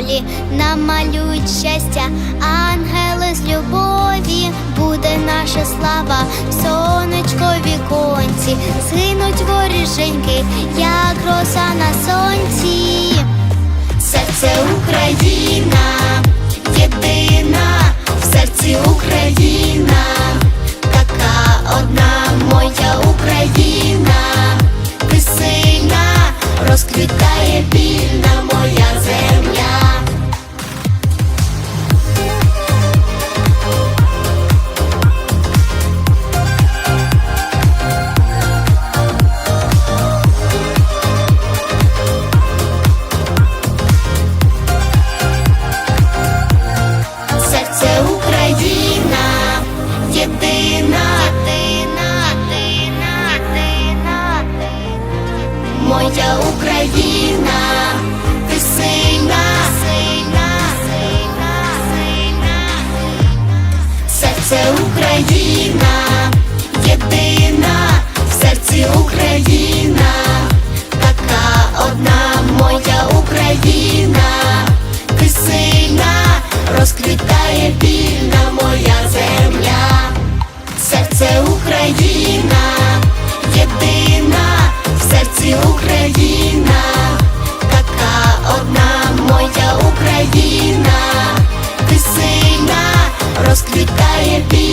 в полі, намалюють щастя, ангели з любові, буде наша слава, сонечко віконці, згинуть воріженьки, як роса на сонці. Серце Україна, єдина, в серці Україна, така одна моя Україна, ти сильна, розквітає вільна моя земля. Єдина, моя Україна, ти сильна, сильна, сильна, сильна. Серце Україна, be